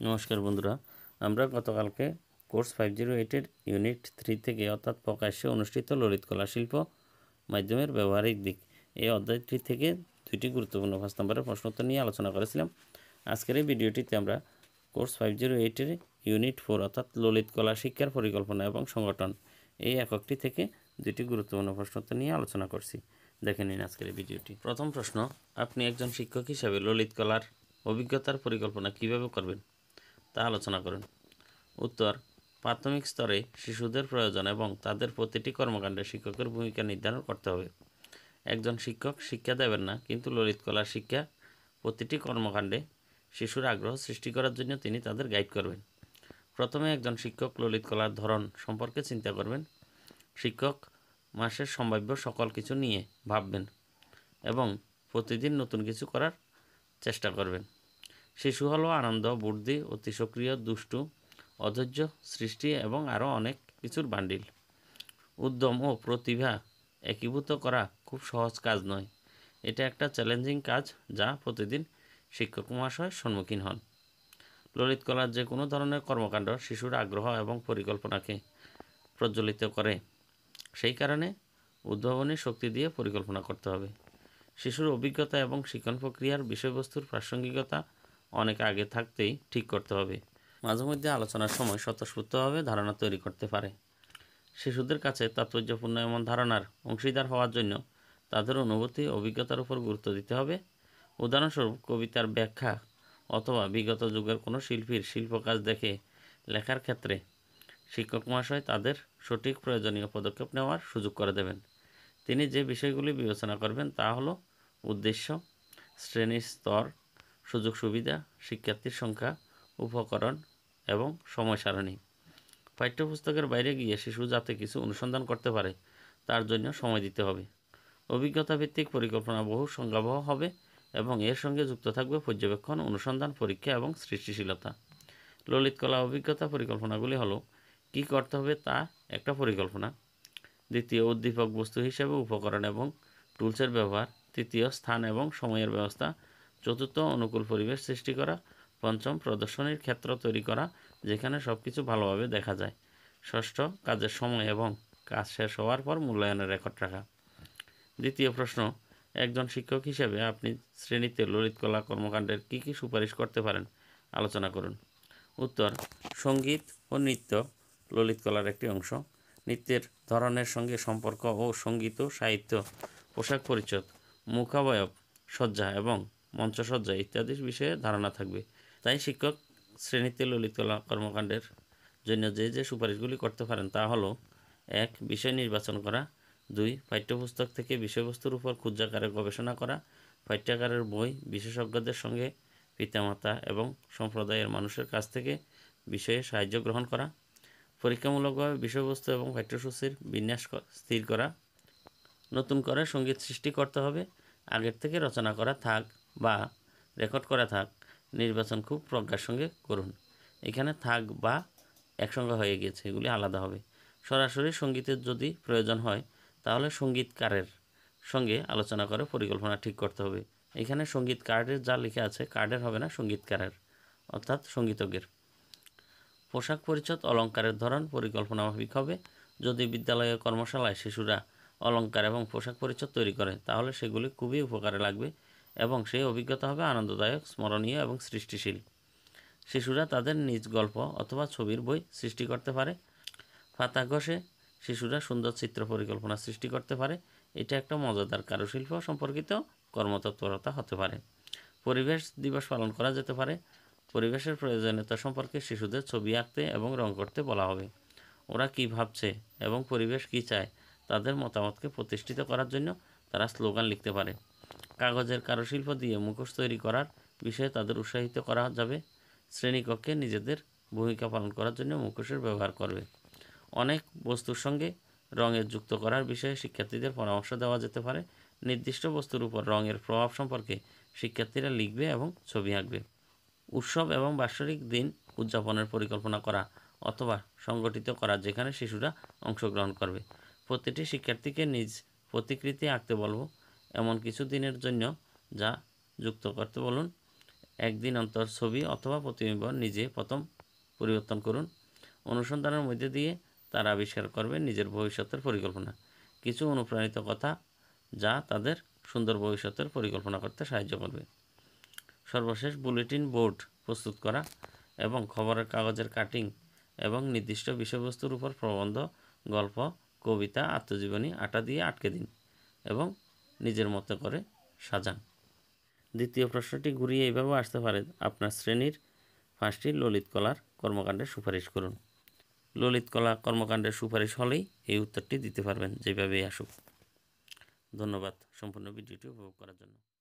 নমস্কার বন্ধুরা। আমরা গতকালকে কোর্স ফাইভ জিরো এইটের ইউনিট থ্রি থেকে অর্থাৎ প্রকাশ্যে অনুষ্ঠিত ললিত কলা শিল্প মাধ্যমের ব্যবহারিক দিক। এই অধ্যায়টি থেকে দুইটি গুরুত্বপূর্ণ পাঁচ নম্বরের প্রশ্নোত্তর নিয়ে আলোচনা করেছিলাম। আজকের এই ভিডিওটিতে আমরা কোর্স ফাইভ জিরো এইটের ইউনিট ফোর অর্থাৎ ললিত কলা শিক্ষার পরিকল্পনা এবং সংগঠন এই এককটি থেকে দুটি গুরুত্বপূর্ণ প্রশ্নোত্তর নিয়ে আলোচনা করছি। দেখে নিন আজকের এই ভিডিওটি। প্রথম প্রশ্ন, আপনি একজন শিক্ষক হিসাবে ললিত কলার অভিজ্ঞতার পরিকল্পনা কীভাবে করবেন? তা আলোচনা করুন। উত্তর, প্রাথমিক স্তরে শিশুদের প্রয়োজন এবং তাদের প্রতিটি কর্মকাণ্ডে শিক্ষকের ভূমিকা নির্ধারণ করতে হবে। একজন শিক্ষক শিক্ষা দেবেন না, কিন্তু ললিত কলার শিক্ষা প্রতিটি কর্মকাণ্ডে শিশুর আগ্রহ সৃষ্টি করার জন্য তিনি তাদের গাইড করবেন। প্রথমে একজন শিক্ষক ললিত কলার ধরন সম্পর্কে চিন্তা করবেন। শিক্ষক মাসের সম্ভাব্য সকল কিছু নিয়ে ভাববেন এবং প্রতিদিন নতুন কিছু করার চেষ্টা করবেন। শিশু হলো আনন্দ, বুদ্ধি, অতি সক্রিয়, দুষ্টু, অধৈর্য, সৃষ্টি এবং আরও অনেক কিছুর বান্ডিল। উদ্যম ও প্রতিভা একীভূত করা খুব সহজ কাজ নয়। এটা একটা চ্যালেঞ্জিং কাজ যা প্রতিদিন শিক্ষক মহাশয়ের সম্মুখীন হন। ললিত কলার যে কোনো ধরনের কর্মকাণ্ড শিশুর আগ্রহ এবং পরিকল্পনাকে প্রজ্বলিত করে। সেই কারণে উদ্ভাবনী শক্তি দিয়ে পরিকল্পনা করতে হবে। শিশুর অভিজ্ঞতা এবং শিক্ষণ প্রক্রিয়ার বিষয়বস্তুর প্রাসঙ্গিকতা অনেক আগে থাকতেই ঠিক করতে হবে। মাঝে মধ্যে আলোচনার সময় স্বতঃস্ফূর্তভাবে ধারণা তৈরি করতে পারে। শিশুদের কাছে তাৎপর্যপূর্ণ এমন ধারণার অংশীদার হওয়ার জন্য তাদের অনুভূতি অভিজ্ঞতার উপর গুরুত্ব দিতে হবে। উদাহরণস্বরূপ কবিতার ব্যাখ্যা অথবা বিগত যুগের কোনো শিল্পীর শিল্পকাজ দেখে লেখার ক্ষেত্রে শিক্ষক মহাশয় তাদের সঠিক প্রয়োজনীয় পদক্ষেপ নেওয়ার সুযোগ করে দেবেন। তিনি যে বিষয়গুলি বিবেচনা করবেন তা হলো উদ্দেশ্য, শ্রেণির স্তর সুযোগ সুবিধা শিক্ষার্থীর সংখ্যা, উপকরণ এবং সময় সারণী। পাঠ্যপুস্তকের বাইরে গিয়ে শিশু যাতে কিছু অনুসন্ধান করতে পারে, তার জন্য সময় দিতে হবে। অভিজ্ঞতা ভিত্তিক পরিকল্পনা বহু সংজ্ঞাবহ হবে এবং এর সঙ্গে যুক্ত থাকবে পর্যবেক্ষণ, অনুসন্ধান, পরীক্ষা এবং সৃষ্টিশীলতা। ললিত কলা অভিজ্ঞতা পরিকল্পনাগুলি হলো, কী করতে হবে তা একটা পরিকল্পনা। দ্বিতীয়, উদ্দীপক বস্তু হিসেবে উপকরণ এবং টুলসের ব্যবহার। তৃতীয়, স্থান এবং সময়ের ব্যবস্থা। চতুর্থ অনুকূল পরিবেশ সৃষ্টি করা, পঞ্চম প্রদর্শনীর ক্ষেত্র তৈরি করা, যেখানে সব কিছু ভালোভাবে দেখা যায়। ষষ্ঠ, কাজের সময় এবং কাজ শেষ হওয়ার পর মূল্যায়নের রেকর্ড রাখা। দ্বিতীয় প্রশ্ন, একজন শিক্ষক হিসেবে আপনি শ্রেণীতে ললিত কলা কর্মকাণ্ডের কী কী সুপারিশ করতে পারেন? আলোচনা করুন। উত্তর, সংগীত ও নৃত্য ললিত কলার একটি অংশ। নৃত্যের ধরনের সঙ্গে সম্পর্ক ও সংগীত ও সাহিত্য, পোশাক পরিচ্ছদ, মুখাবয়ব সজ্জা এবং মঞ্চসজ্জা ইত্যাদি বিষয়ে ধারণা থাকবে। তাই শিক্ষক শ্রেণীতে ললিত কর্মকাণ্ডের জন্য যে যে সুপারিশগুলি করতে পারেন তা হলো, এক, বিষয় নির্বাচন করা, দুই, পাঠ্যপুস্তক থেকে বিষয়বস্তুর উপর ক্ষুদ্রাকারে গবেষণা করা, পাঠ্যাকারের বই, বিশেষজ্ঞদের সঙ্গে পিতামাতা এবং সম্প্রদায়ের মানুষের কাছ থেকে বিষয়ে সাহায্য গ্রহণ করা, পরীক্ষামূলকভাবে বিষয়বস্তু এবং পাঠ্যসূচির বিন্যাস স্থির করা, নতুন করে সংগীত সৃষ্টি করতে হবে, আগের থেকে রচনা করা থাক। বা রেকর্ড করা থাক, নির্বাচন খুব প্রজ্ঞার সঙ্গে করুন। এখানে থাক বা একসঙ্গে হয়ে গেছে, এগুলি আলাদা হবে। সরাসরি সঙ্গীতের যদি প্রয়োজন হয়, তাহলে সঙ্গীতকারের সঙ্গে আলোচনা করে পরিকল্পনা ঠিক করতে হবে। এখানে সংগীত কার্ডের যা লেখা আছে, কার্ডের হবে না, সঙ্গীতকারের, অর্থাৎ সঙ্গীতজ্ঞের। পোশাক পরিচ্ছদ অলঙ্কারের ধরন, পরিকল্পনা মাফিক হবে। যদি বিদ্যালয়ের কর্মশালায় শিশুরা অলঙ্কার এবং পোশাক পরিচ্ছদ তৈরি করে, তাহলে সেগুলি খুবই উপকারে লাগবে। এবং সেই অভিজ্ঞতা হবে আনন্দদায়ক, স্মরণীয় এবং সৃষ্টিশীল। শিশুরা তাদের নিজ গল্প অথবা ছবির বই সৃষ্টি করতে পারে। পাতা ঘষে, শিশুরা সুন্দর চিত্র পরিকল্পনা সৃষ্টি করতে পারে। এটা একটা মজাদার কারুশিল্প সম্পর্কিত কর্মতৎপরতা হতে পারে। পরিবেশ দিবস পালন করা যেতে পারে। পরিবেশের প্রয়োজনীয়তা সম্পর্কে শিশুদের ছবি আঁকতে এবং রং করতে বলা হবে। ওরা কী ভাবছে এবং পরিবেশ কী চায়, তাদের মতামতকে প্রতিষ্ঠিত করার জন্য তারা স্লোগান লিখতে পারে। কাগজের কারুশিল্প দিয়ে মুখোশ তৈরি করার বিষয়ে তাদের উৎসাহিত করা যাবে। শ্রেণীকক্ষে নিজেদের ভূমিকা পালন করার জন্য মুখোশের ব্যবহার করবে। অনেক বস্তুর সঙ্গে রঙের যুক্ত করার বিষয়ে শিক্ষার্থীদের পরামর্শ দেওয়া যেতে পারে। নির্দিষ্ট বস্তুর উপর রঙের প্রভাব সম্পর্কে শিক্ষার্থীরা লিখবে এবং ছবি আঁকবে। উৎসব এবং বাৎসরিক দিন উদযাপনের পরিকল্পনা করা অথবা সংগঠিত করা যেখানে শিশুরা অংশগ্রহণ করবে। প্রতিটি শিক্ষার্থীকে নিজ প্রতিকৃতি আঁকতে বলব। এমন কিছু দিনের জন্য যা যুক্ত করতে বলুন। একদিন অন্তর ছবি অথবা প্রতিবিম্ব নিজে প্রথম পরিবর্তন করুন। অনুসন্ধানের মধ্যে দিয়ে তারা আবিষ্কার করবে নিজের ভবিষ্যতের পরিকল্পনা। কিছু অনুপ্রাণিত কথা যা তাদের সুন্দর ভবিষ্যতের পরিকল্পনা করতে সাহায্য করবে। সর্বশেষ বুলেটিন বোর্ড প্রস্তুত করা এবং খবরের কাগজের কাটিং এবং নির্দিষ্ট বিষয়বস্তুর উপর প্রবন্ধ, গল্প, কবিতা, আত্মজীবনী আটা দিয়ে আটকে দিন এবং নিজের মতো করে সাজান। দ্বিতীয় প্রশ্নটি ঘুরিয়ে এইভাবে আসতে পারে। আপনার শ্রেণির পাঁচটি ললিত কলার কর্মকাণ্ডের সুপারিশ করুন। ললিত কলা কর্মকাণ্ডের সুপারিশ হলেই এই উত্তরটি দিতে পারবেন। যেভাবেই আসুক। ধন্যবাদ। সম্পূর্ণ ভিডিওটি উপভোগ করার জন্য।